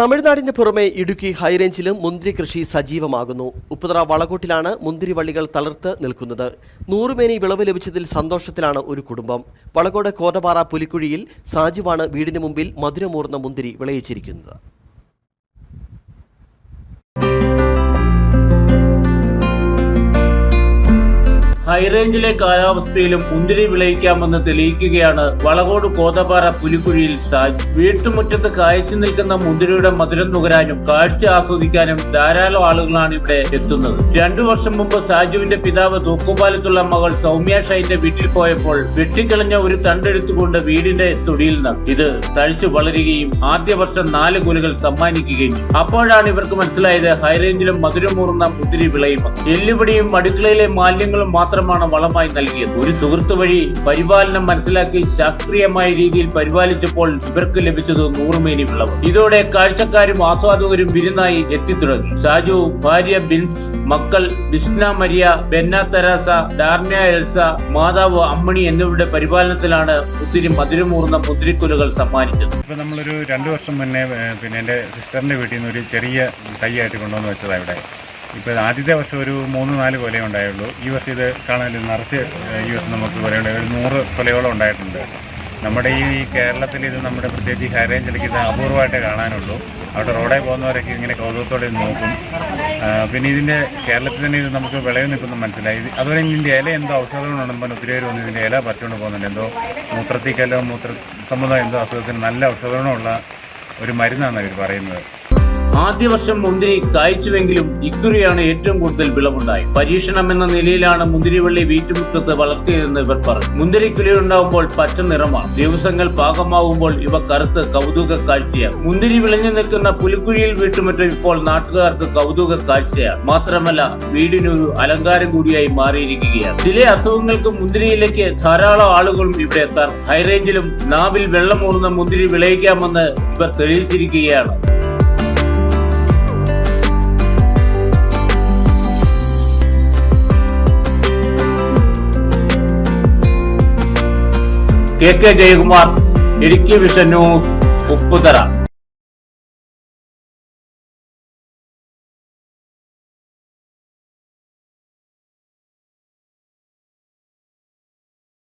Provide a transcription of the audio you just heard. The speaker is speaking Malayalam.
തമിഴ്നാടിന് പുറമെ ഇടുക്കി ഹൈറേഞ്ചിലും മുന്തിരി കൃഷി സജീവമാകുന്നു. ഉപ്പുതറ വളകോട്ടിലാണ് മുന്തിരി വള്ളികൾ തളർത്ത് നിൽക്കുന്നത്. നൂറുമേനി വിളവ് ലഭിച്ചതിൽ സന്തോഷത്തിലാണ് ഒരു കുടുംബം. വളകോട് കോതപാറ പുലിക്കുഴിയിൽ സാജുവാണ് വീടിന് മുമ്പിൽ മധുരമൂർന്ന മുന്തിരി വിളയിച്ചിരിക്കുന്നത്. ഹൈറേഞ്ചിലെ കാലാവസ്ഥയിലും മുന്തിരി വിളയിക്കാമെന്ന് തെളിയിക്കുകയാണ് വളകോട് കോതപാറ പുലിക്കുഴിയിൽ സാജ്. വീട്ടുമുറ്റത്ത് കായ്ച്ചു നിൽക്കുന്ന മുന്തിരിയുടെ മധുരം നുകരാനും കാഴ്ച ആസ്വദിക്കാനും ധാരാളം ആളുകളാണ് ഇവിടെ എത്തുന്നത്. രണ്ടു വർഷം മുമ്പ് സാജുവിന്റെ പിതാവ് തൂക്കുപാലത്തുള്ള മകൾ സൗമ്യ ഷൈന്റെ വീട്ടിൽ പോയപ്പോൾ വെട്ടിക്കളഞ്ഞ ഒരു തണ്ടെടുത്തുകൊണ്ട് വീടിന്റെ തൊടിയിൽ നിന്ന് ഇത് തഴിച്ചു വളരുകയും ആദ്യ വർഷം നാല് കുലകൾ സമ്മാനിക്കുകയും അപ്പോഴാണ് ഇവർക്ക് മനസ്സിലായത് ഹൈറേഞ്ചിലും മധുരമൂറുന്ന മുന്തിരി വിളയുമെന്ന്. എല്ലുപടിയും അടുക്കളയിലെ മാലിന്യങ്ങളും മാത്രമാണ് വളമായി നൽകിയത്. ഒരു സുഹൃത്ത് വഴി പരിപാലനം മനസ്സിലാക്കി ശാസ്ത്രീയമായ രീതിയിൽ പരിപാലിച്ചപ്പോൾ ഇവർക്ക് ലഭിച്ചത് നൂറുമേനി വിളവ് ഇതോടെ കാഴ്ചക്കാരും ആസ്വാദകരും വിരുന്നായി എത്തിത്തുടങ്ങി. ഷാജു ഭാര്യ ബിൻസ് മക്കൾ ബിസ്ന മരിയ ബെന്ന തെരാസ ഡാർണ്യ എൽസ മാതാവ് അമ്മണി എന്നിവരുടെ പരിപാലനത്തിലാണ് ഒത്തിരി മധുരമൂർന്ന മുന്തിരിക്കുലകൾ സമ്മാനിച്ചത്. ഇപ്പൊ നമ്മളൊരു രണ്ടു വർഷം മുന്നേ പിന്നെ എന്റെ സിസ്റ്ററിന്റെ വീട്ടിൽ നിന്ന് ഒരു ചെറിയ തൈയായിട്ട് കൊണ്ടുവന്ന് വെച്ചതാണ് ഇവിടെ. ഇപ്പോൾ ആദ്യത്തെ വർഷം ഒരു മൂന്ന് നാല് കൊലയേ ഉണ്ടായുള്ളൂ. ഈ വർഷം ഇത് കാണാൻ നിറച്ച് ഈ വർഷം നമുക്ക് കൊലയുണ്ട്. ഒരു നൂറ് കൊലയോളം ഉണ്ടായിട്ടുണ്ട്. നമ്മുടെ ഈ കേരളത്തിൽ ഇത് നമ്മുടെ പ്രത്യേകിച്ച് ഈ ഹൈറേഞ്ചിലേക്ക് ഇത് അപൂർവമായിട്ടേ കാണാനുള്ളൂ. അവിടെ റോഡിൽ പോകുന്നവരൊക്കെ ഇങ്ങനെ കൗതുകത്തോടെ നോക്കും. പിന്നെ ഇതിന്റെ കേരളത്തിൽ തന്നെ ഇത് നമുക്ക് വിളവ് നിൽക്കുന്നു മനസ്സിലായി. അതുപോലെ ഇതിന്റെ ഇല എന്തോ ഔഷധങ്ങളുണ്ടെന്ന് ഒത്തിരി പേര് വന്ന് ഇതിന്റെ ഇല പറിച്ചുകൊണ്ട് പോകുന്നുണ്ട്. എന്തോ മൂത്രത്തിക്കല്ലോ മൂത്ര സംബന്ധം എന്തോ അസുഖത്തിന് നല്ല ഔഷധഗുണമുള്ള ഒരു മരുന്നാണ് ഇവർ പറയുന്നത്. ആദ്യ വർഷം മുന്തിരി കായ്ച്ചുവെങ്കിലും ഇക്കുറിയാണ് ഏറ്റവും കൂടുതൽ വിളവുണ്ടായി. പരീക്ഷണം എന്ന നിലയിലാണ് മുന്തിരിവള്ളി വീട്ടുമുറ്റത്ത് വളർത്തിയതെന്ന് ഇവർ പറഞ്ഞു. മുന്തിരി കുലയുണ്ടാവുമ്പോൾ പച്ച നിറമാണ്. ദിവസങ്ങൾ പാകമാവുമ്പോൾ ഇവ കറുത്ത് കൗതുക കാഴ്ചയാണ് മുന്തിരി വിളഞ്ഞു നിൽക്കുന്ന പുലിക്കുഴിയിൽ വീട്ടുമുറ്റം ഇപ്പോൾ നാട്ടുകാർക്ക് കൗതുക കാഴ്ചയാണ്. മാത്രമല്ല വീടിനൊരു അലങ്കാരം കൂടിയായി മാറിയിരിക്കുകയാണ്. ചില അസുഖങ്ങൾക്ക് മുന്തിരിയിലേക്ക് ധാരാളം ആളുകളും ഇവിടെ എത്താർ ഹൈറേഞ്ചിലും നാവിൽ വെള്ളമൂറുന്ന മുന്തിരി വിളയിക്കാമെന്ന് ഇവർ തെളിയിച്ചിരിക്കുകയാണ്. K K Jayakumar Idukki vision news Upputhara.